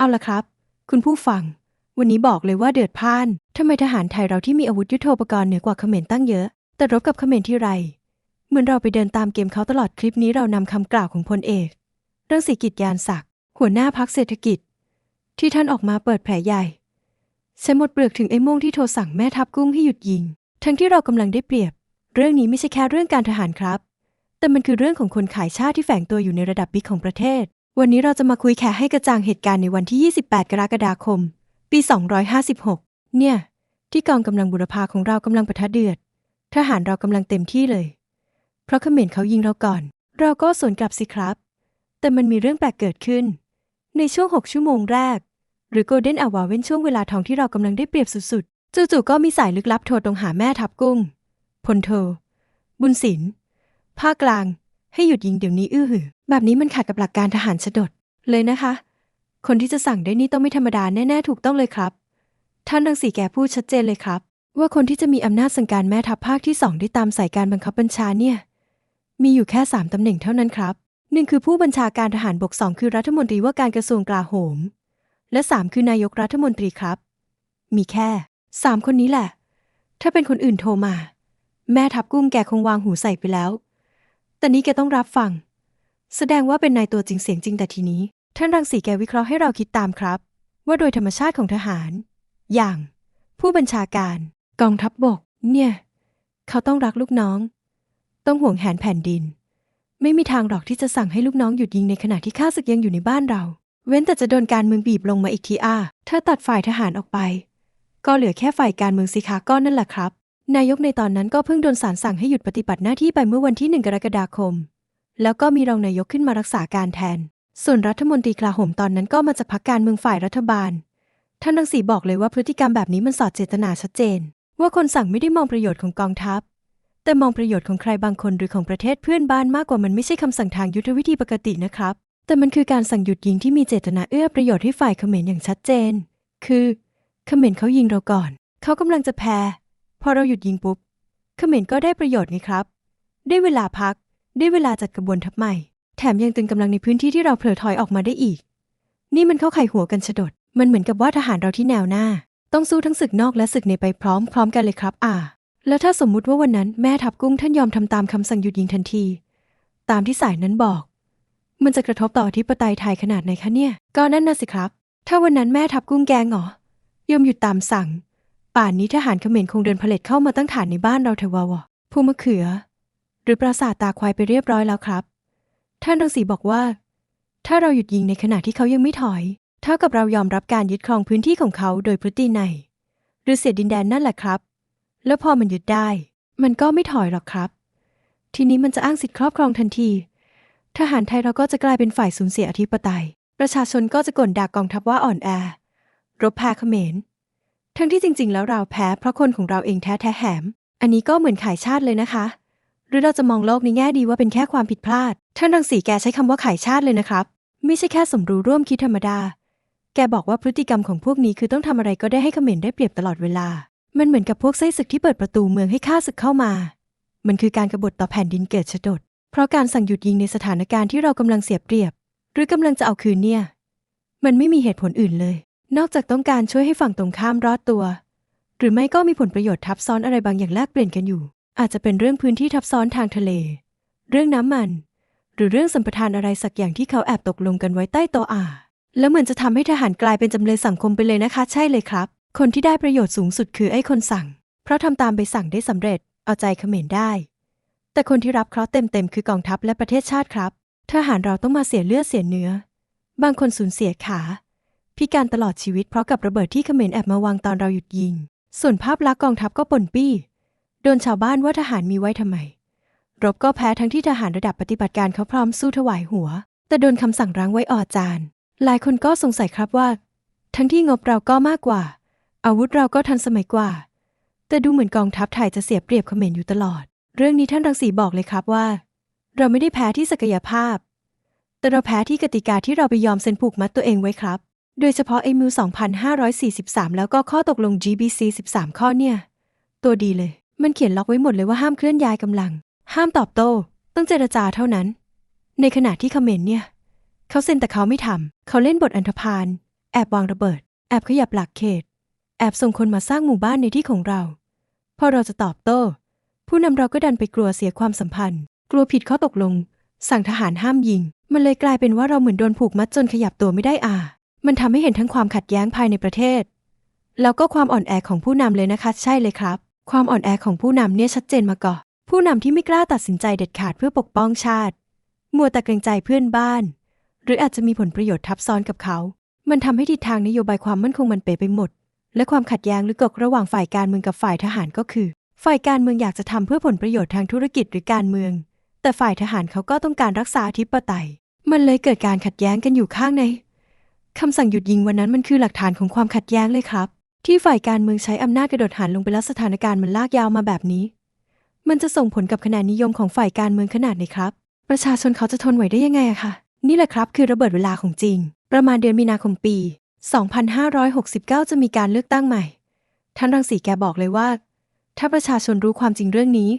เอาละครับ คุณผู้ฟัง วันนี้บอกเลยว่าเดือดพ่านทำไมทหารไทยเราที่มีอาวุธยุโทโธปกรณ์เหนือกว่าเขมรตั้งเยอะ แต่รบกับเขมรที่ไร เหมือนเราไปเดินตามเกมเขาตลอดคลิปนี้เรานำคำกล่าวของพลเอกเรื่องศรีกิจยานศักดิ์หัวหน้าพักเศรษฐกิจ ที่ท่านออกมาเปิดแผลใหญ่ใช้หมดเปลือกถึงไอ้ม่งที่โทรสั่งแม่ทัพกุ้งให้หยุดยิง ทั้งที่เรากำลังได้เปรียบ เรื่องนี้ไม่ใช่แค่เรื่องการทหารครับ แต่มันคือเรื่องของคนขายชาติที่แฝงตัวอยู่ในระดับบิ๊กของประเทศ วันนี้เราจะมาคุยแค่ให้กระจ่างเหตุการณ์ในวันที่ 28 กรกฎาคม ปี 256 เนี่ย ที่กองกำลังบุรพาของเรากำลังปะทะเดือด ทหารเรากำลังเต็มที่เลย เพราะเขมรเขายิงเราก่อน เราก็สวนกลับสิครับ แต่มันมีเรื่องแปลกเกิดขึ้น ในช่วง 6 ชั่วโมงแรก หรือโกลเด้นอวาเว้นช่วงเวลาทองที่เรากำลังได้เปรียบสุดๆ จู่ๆก็มีสายลึกลับโทรตรงหาแม่ทัพกุ้ง พลโท บุญศิลป์ภาคกลาง ให้หยุดยิงเดี๋ยวนี้อื้อหือ แบบนี้มันขัดกับหลักการทหารฉดดเลยนะคะ คนที่จะสั่งได้นี่ต้องไม่ธรรมดาแน่ๆถูกต้องเลยครับ ท่านรังสีแกพูดชัดเจนเลยครับ ว่าคนที่จะมีอำนาจสั่งการแม่ทัพภาคที่สองได้ตามสายการบังคับบัญชาเนี่ย มีอยู่แค่สามตำแหน่งเท่านั้นครับหนึ่งคือผู้บัญชาการทหารบกสองคือรัฐมนตรีว่าการกระทรวงกลาโหม และสามคือนายกรัฐมนตรีครับ มีแค่สามคนนี้แหละ ถ้าเป็นคนอื่นโทรมา แม่ทัพกุ้งแกคงวางหูใส่ไปแล้ว แต่นี้แกต้องรับฟัง แสดงว่าเป็นนายตัวจริงเสียงจริงแต่ทีนี้ ท่านรังสีแกวิเคราะห์ให้เราคิดตามครับ ว่าโดยธรรมชาติของทหาร อย่าง ผู้บัญชาการ กองทัพบบก เนี่ย เขาต้องรักลูกน้อง ต้องห่วงแหนแผ่นดิน ไม่มีทางหรอกที่จะสั่งให้ลูกน้องหยุดยิงในขณะที่ข้าศึกยังอยู่ในบ้านเรา เว้นแต่จะโดนการเมืองบีบลงมาอีกทีอาถ้าตัดฝ่ายทหารออกไป ก็เหลือแค่ฝ่ายการเมืองสิคะก้อนนั่นแหละครับ นายกในตอนนั้นก็เพิ่งโดนศาลสั่งให้หยุดปฏิบัติหน้าที่ไปเมื่อวันที่หนึ่งกรกฎาคม แล้วก็มีรองนายกขึ้นมารักษาการแทน ส่วนรัฐมนตรีกลาโหมตอนนั้นก็มาจากพรรคการเมืองฝ่ายรัฐบาล ท่านรังสีบอกเลยว่าพฤติกรรมแบบนี้มันสอดเจตนาชัดเจน ว่าคนสั่งไม่ได้มองประโยชน์ของกองทัพ แต่มองประโยชน์ของใครบางคนหรือของประเทศเพื่อนบ้านมากกว่ามันไม่ใช่คำสั่งทางยุทธวิธีปกตินะครับ แต่มันคือการสั่งหยุดยิงที่มีเจตนาเอื้อประโยชน์ให้ฝ่ายเขมรอย่างชัดเจน คือเขมรเขายิงเราก่อน เขากำลังจะแพ้ พอเราหยุดยิงปุ๊บเขมรก็ได้ประโยชน์ไงครับ ได้เวลาพัก ได้เวลาจัดกระบวนทัพใหม่ แถมยังตึงกำลังในพื้นที่ที่เราเผลอถอยออกมาได้อีก นี่มันเข้าไข่หัวกันฉดด มันเหมือนกับว่าทหารเราที่แนวหน้า ต้องสู้ทั้งศึกนอกและศึกในไปพร้อมพร้อมกันเลยครับ อ่า แล้วถ้าสมมุติว่าวันนั้นแม่ทัพกุ้งท่านยอมทำตามคำสั่งหยุดยิงทันที ตามที่สายนั้นบอก มันจะกระทบต่ออธิปไตยไทยขนาดไหนคะเนี่ย ก็นั่นน่ะสิครับ ถ้าวันนั้นแม่ทัพกุ้งแกงเหรอยอมหยุดตามสั่ง ป่านนี้ทหารเขมรคงเดินเผล็ดเข้ามาตั้งฐานในบ้านเราเทวาวะผู้มะเขือ หรือปราสาทตาควายไปเรียบร้อยแล้วครับ ท่านรังสีบอกว่า ถ้าเราหยุดยิงในขณะที่เขายังไม่ถอย เท่ากับเรายอมรับการยึดครองพื้นที่ของเขาโดยพฤตินัยหรือเสียดินแดนนั่นแหละครับ แล้วพอมันหยึดได้ มันก็ไม่ถอยหรอกครับ ทีนี้มันจะอ้างสิทธิครอบครองทันที ทหารไทยเราก็จะกลายเป็นฝ่ายสูญเสียอธิปไตย ประชาชนก็จะก่นด่ากองทัพว่าอ่อนแอรบแพ้เขมร ทั้งที่จริง ๆ แล้วเราแพ้เพราะคนของเราเองแท้แท้แหม อันนี้ก็เหมือนขายชาติเลยนะคะ หรือเราจะมองโลกในแง่ดีว่าเป็นแค่ความผิดพลาด ท่านรังสีแกใช้คำว่าขายชาติเลยนะครับ ไม่ใช่แค่สมรู้ร่วมคิดธรรมดา แกบอกว่าพฤติกรรมของพวกนี้คือต้องทำอะไรก็ได้ให้เขมรได้เปรียบตลอดเวลา มันเหมือนกับพวกไส้ศึกที่เปิดประตูเมืองให้ข้าศึกเข้ามา มันคือการกบฏต่อแผ่นดินเกิดฉดดเพราะการสั่งหยุดยิงในสถานการณ์ที่เรากำลังเสียเปรียบ หรือกำลังจะเอาคืนเนี่ย มันไม่มีเหตุผลอื่นเลย นอกจากต้องการช่วยให้ฝั่งตรงข้ามรอดตัว หรือไม่ก็มีผลประโยชน์ทับซ้อนอะไรบางอย่างแลกเปลี่ยนกันอยู่ อาจจะเป็นเรื่องพื้นที่ทับซ้อนทางทะเล เรื่องน้ำมัน หรือเรื่องสัมปทานอะไรสักอย่างที่เขาแอบตกลงกันไว้ใต้โต๊ะอ่า แล้วเหมือนจะทำให้ทหารกลายเป็นจำเลยสังคมไปเลยนะคะ ใช่เลยครับ คนที่ได้ประโยชน์สูงสุดคือไอ้คนสั่ง เพราะทำตามใบสั่งได้สำเร็จ เอาใจเขมรได้ แต่คนที่รับเคราะห์เต็มๆคือกองทัพและประเทศชาติครับ ทหารเราต้องมาเสียเลือดเสียเนื้อ บางคนสูญเสียขา พิการตลอดชีวิตเพราะกับระเบิดที่เขมรแอบมาวางตอนเราหยุดยิง ส่วนภาพลักษณ์กองทัพก็ป่นปี้โดนชาวบ้านว่าทหารมีไว้ทำไม รบก็แพ้ทั้งที่ทหารระดับปฏิบัติการเขาพร้อมสู้ถวายหัว แต่โดนคำสั่งร้างไว้ออจานหลายคนก็สงสัยครับว่า ทั้งที่งบเราก็มากกว่า อาวุธเราก็ทันสมัยกว่า แต่ดูเหมือนกองทัพไทยจะเสียเปรียบเขมรอยู่ตลอด เรื่องนี้ท่านรังสีบอกเลยครับว่า เราไม่ได้แพ้ที่ศักยภาพ แต่เราแพ้ที่กติกาที่เราไปยอมเซ็นผูกมัดตัวเองไว้ครับ โดยเฉพาะไอ้มิว2543 แล้วก็ข้อตกลง GBC 13 ข้อเนี่ย ตัวดีเลย มันเขียนล็อกไว้หมดเลยว่าห้ามเคลื่อนย้ายกำลัง ห้ามตอบโต้ ต้องเจรจาเท่านั้น ในขณะที่คอมเขมรเนี่ย เขาเซ็นแต่เขาไม่ทำ เขาเล่นบทอันธพาล แอบวางระเบิด แอบขยับหลักเขต แอบส่งคนมาสร้างหมู่บ้านในที่ของเรา พอเราจะตอบโต้ ผู้นำเราก็ดันไปกลัวเสียความสัมพันธ์ กลัวผิดข้อตกลง สั่งทหารห้ามยิง มันเลยกลายเป็นว่าเราเหมือนโดนผูกมัดจนขยับตัวไม่ได้อ่า มันทำให้เห็นทั้งความขัดแย้งภายในประเทศ แล้วก็ความอ่อนแอของผู้นำเลยนะคะ ใช่เลยครับ ความอ่อนแอของผู้นำเนี่ยชัดเจนมาก่อนผู้นำที่ไม่กล้าตัดสินใจเด็ดขาดเพื่อปกป้องชาติ มัวแต่เกรงใจเพื่อนบ้าน หรืออาจจะมีผลประโยชน์ทับซ้อนกับเขา มันทำให้ทิศทางนโยบายความมั่นคงมันเป๋ไปหมด และความขัดแย้งหรือกกระหว่างฝ่ายการเมืองกับฝ่ายทหารก็คือ ฝ่ายการเมืองอยากจะทำเพื่อผลประโยชน์ทางธุรกิจหรือการเมือง แต่ฝ่ายทหารเขาก็ต้องการรักษาธิปไตย มันเลยเกิดการขัดแย้งกันอยู่ข้างใน คำสั่งหยุดยิงวันนั้นมันคือหลักฐานของความขัดแย้งเลยครับ ที่ฝ่ายการเมืองใช้อำนาจกระโดดหันลงไปแล้วสถานการณ์มันลากยาวมาแบบนี้ มันจะส่งผลกับคะแนนนิยมของฝ่ายการเมืองขนาดไหนครับ ประชาชนเขาจะทนไหวได้ยังไงอะคะนี่แหละครับคือระเบิดเวลาของจริง ประมาณเดือนมีนาคมปี 2569 จะมีการเลือกตั้งใหม่ ท่านรังสีแกบอกเลยว่า ถ้าประชาชนรู้ความจริงเรื่องนี้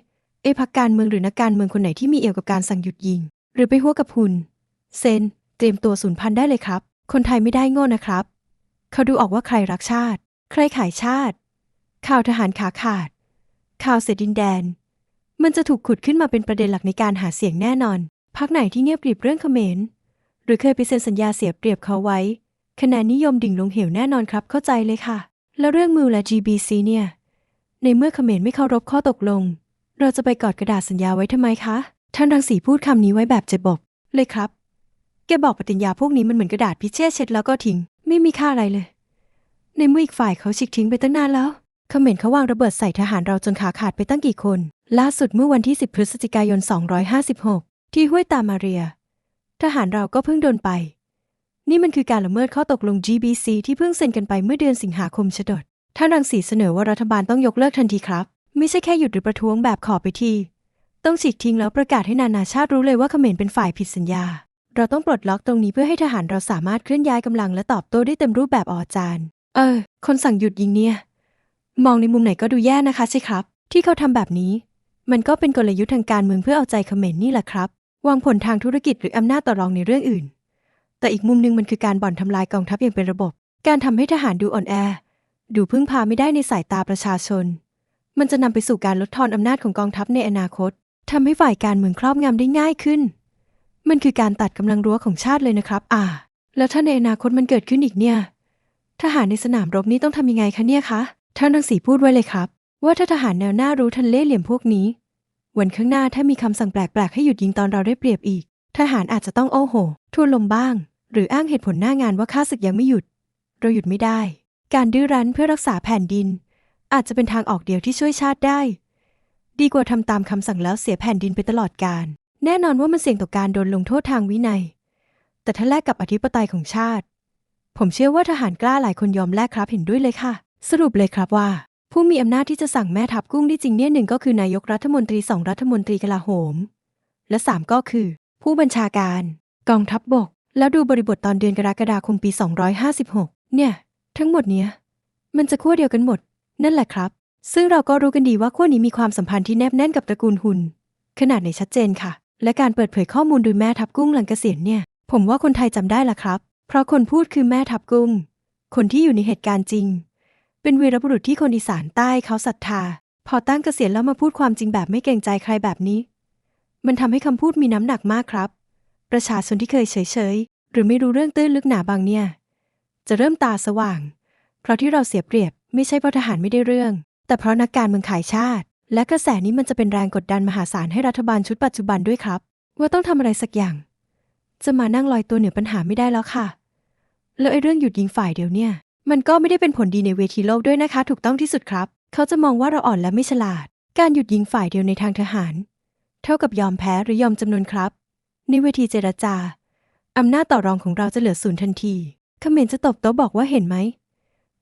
เอพักการเมืองหรือนักการเมืองคนไหนที่มีเอี่ยวกับการสั่งหยุดยิง หรือไปหัวกับหุนเซนเตรียมตัวสูญพันธุ์ได้เลยครับ คนไทยไม่ได้โง่นะครับ เขาดูออกว่าใครรักชาติ ใครขายชาติ ข่าวทหารขาขาด ข่าวเสร็จดินแดน มันจะถูกขุดขึ้นมาเป็นประเด็นหลักในการหาเสียงแน่นอน พักไหนที่เงียบกริบเรื่องเขมร หรือเคยไปเซ็นสัญญาเสียเปรียบเขาไว้ คะแนนนิยมดิ่งลงเหวแน่นอนครับเข้าใจเลยค่ะ แล้วเรื่องมูลและ GBC เนี่ย ในเมื่อเขมรไม่เคารพข้อตกลง เราจะไปกอดกระดาษสัญญาไว้ทำไมคะ ท่านรังสีพูดคำนี้ไว้แบบเจ็บบกเลยครับ กบอกปฏิญญาพวกนี้มันเหมือนกระดาษพิเชษเช็ดแล้วก็ทิ้ง ไม่มีค่าอะไรเลย ในเมื่ออีกฝ่ายเขาฉีกทิ้งไปตั้งนานแล้วเขมรเขาวางระเบิดใส่ทหารเราจนขาขาดไปตั้งกี่คน ล่าสุดเมื่อวันที่ 10 พฤศจิกายน 256 ที่ห้วยตามาเรีย ทหารเราก็เพิ่งโดนไป นี่มันคือการละเมิดข้อตกลง GBC ที่เพิ่งเซ็นกันไปเมื่อเดือนสิงหาคมฉดดท่านรังสีเสนอว่ารัฐบาลต้องยกเลิกทันทีครับ ไม่ใช่แค่หยุดหรือประท้วงแบบขอไปที ต้องฉีกทิ้งแล้วประกาศให้นานาชาติรู้เลยว่าเขมรเป็นฝ่ายผิดสัญญา เราต้องปลดล็อกตรงนี้เพื่อให้ทหารเราสามารถเคลื่อนย้ายกำลังและตอบโต้ได้เต็มรูปแบบออจานเออ คนสั่งหยุดยิงเนี่ย มองในมุมไหนก็ดูแย่นะคะใช่ครับ ที่เขาทำแบบนี้ มันก็เป็นกลยุทธ์ทางการเมืองเพื่อเอาใจเขมรนี่แหละครับ วางผลทางธุรกิจหรืออำนาจต่อรองในเรื่องอื่น แต่อีกมุมหนึงมันคือการบ่อนทำลายกองทัพอย่างเป็นระบบ การทำให้ทหารดูอ่อนแอ ดูพึ่งพาไม่ได้ในสายตาประชาชน มันจะนำไปสู่การลดทอนอำนาจของกองทัพในอนาคตทำให้ฝ่ายการเมืองครอบงำได้ง่ายขึ้น มันคือการตัดกำลังรั้วของชาติเลยนะครับ อ่า แล้วถ้าในอนาคตมันเกิดขึ้นอีกเนี่ย ทหารในสนามรบนี้ต้องทำยังไงคะเนี่ยคะ ท่านรังสีพูดไว้เลยครับ ว่าถ้าทหารแนวหน้ารู้ทันเล่ห์เหลี่ยมพวกนี้ วันข้างหน้าถ้ามีคำสั่งแปลกๆให้หยุดยิงตอนเราได้เปรียบอีก ทหารอาจจะต้องโอ้โหทั่วลมบ้าง หรืออ้างเหตุผลหน้างานว่าข้าศึกยังไม่หยุด เราหยุดไม่ได้ การดื้อรั้นเพื่อรักษาแผ่นดิน อาจจะเป็นทางออกเดียวที่ช่วยชาติได้ ดีกว่าทำตามคำสั่งแล้วเสียแผ่นดินไปตลอดกาล แน่นอนว่ามันเสี่ยงต่อการโดนลงโทษทางวินัย แต่ถ้าแลกกับอธิปไตยของชาติ ผมเชื่อว่าทหารกล้าหลายคนยอมแลกครับเห็นด้วยเลยค่ะ สรุปเลยครับว่า ผู้มีอำนาจที่จะสั่งแม่ทัพกุ้งได้จริงเนี่ยหนึ่งก็คือนายกรัฐมนตรีสองรัฐมนตรีกลาโหม และสามก็คือ ผู้บัญชาการ กองทัพบบก แล้วดูบริบทตอนเดือนกรกฎาคมปี 256 เนี่ย ทั้งหมดเนี้ยมันจะขั้วเดียวกันหมด นั่นแหละครับ ซึ่งเราก็รู้กันดีว่าขั้วนี้มีความสัมพันธ์ที่แนบแน่นกับตระกูลหุนขนาดไหนชัดเจนค่ะ และการเปิดเผยข้อมูลโดยแม่ทัพกุ้งหลังเกษียณเนี่ย ผมว่าคนไทยจำได้ละครับ เพราะคนพูดคือแม่ทัพกุ้ง คนที่อยู่ในเหตุการณ์จริง เป็นวีรบุรุษที่คนอีสานใต้เขาศรัทธา พอตั้งเกษียณแล้วมาพูดความจริงแบบไม่เกรงใจใครแบบนี้ มันทำให้คำพูดมีน้ำหนักมากครับ ประชาชนที่เคยเฉยๆหรือไม่รู้เรื่องตื้นลึกหนาบางเนี่ย จะเริ่มตาสว่าง เพราะที่เราเสียเปรียบไม่ใช่เพราะทหารไม่ได้เรื่อง แต่เพราะนักการเมืองขายชาติ และกระแสนี้มันจะเป็นแรงกดดันมหาศาลให้รัฐบาลชุดปัจจุบันด้วยครับ ว่าต้องทำอะไรสักอย่าง จะมานั่งลอยตัวเหนือปัญหาไม่ได้แล้วค่ะ แล้วไอ้เรื่องหยุดยิงฝ่ายเดียวเนี่ย มันก็ไม่ได้เป็นผลดีในเวทีโลกด้วยนะคะ ถูกต้องที่สุดครับ เขาจะมองว่าเราอ่อนและไม่ฉลาด การหยุดยิงฝ่ายเดียวในทางทหาร เท่ากับยอมแพ้หรือยอมจำนนครับ ในเวทีเจรจาอำนาจต่อรองของเราจะเหลือศูนย์ทันทีเขมรจะตบโต๊ะบอกว่าเห็นไหม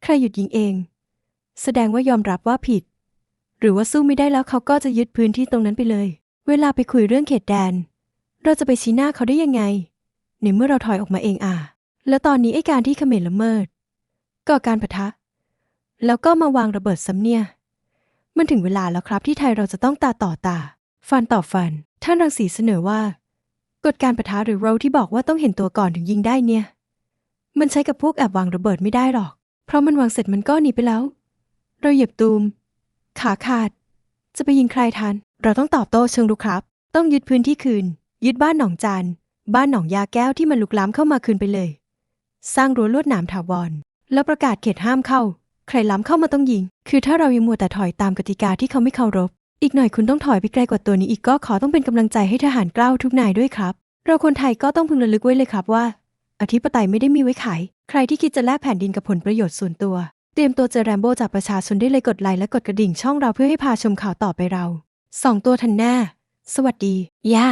ใครหยุดยิงเอง แสดงว่ายอมรับว่าผิด หรือว่าสู้ไม่ได้แล้วเขาก็จะยึดพื้นที่ตรงนั้นไปเลย เวลาไปคุยเรื่องเขตแดน เราจะไปชี้หน้าเขาได้ยังไง ในเมื่อเราถอยออกมาเองอะ แล้วตอนนี้ไอ้การที่เขมรละเมิดก่อการปะทะ แล้วก็มาวางระเบิดซ้ำเนี่ย มันถึงเวลาแล้วครับที่ไทยเราจะต้องตาต่อตา ฟันต่อฟัน ท่านรังสีเสนอว่า กฎการปะทะหรือโรที่บอกว่าต้องเห็นตัวก่อนถึงยิงได้เนี่ย มันใช้กับพวกแอบวางระเบิดไม่ได้หรอก เพราะมันวางเสร็จมันก็หนีไปแล้ว เราเหยียบตูม ขาขาด จะไปยิงใครทัน เราต้องตอบโต้เชิงรุกครับ ต้องยึดพื้นที่คืน ยึดบ้านหนองจานบ้านหนองยาแก้วที่มันลุกล้ำเข้ามาคืนไปเลย สร้างรั้วลวดหนามถาวร แล้วประกาศเขตห้ามเข้า ใครล้ำเข้ามาต้องยิง คือถ้าเรายังมัวแต่ถอยตามกติกาที่เขาไม่เคารพ อีกหน่อยคุณต้องถอยไปไกลกว่าตัวนี้อีกก็ขอต้องเป็นกำลังใจให้ทหารกล้าวทุกนายด้วยครับ เราคนไทยก็ต้องพึงระลึกไว้เลยครับว่า อธิปไตยไม่ได้มีไว้ขาย ใครที่คิดจะแลกแผ่นดินกับผลประโยชน์ส่วนตัว เตรียมตัวเจอแรมโบ้จากประชาชนได้เลยกดไลค์และกดกระดิ่งช่องเราเพื่อให้พาชมข่าวต่อไปเราสองตัวทันหน้าสวัสดี ย่า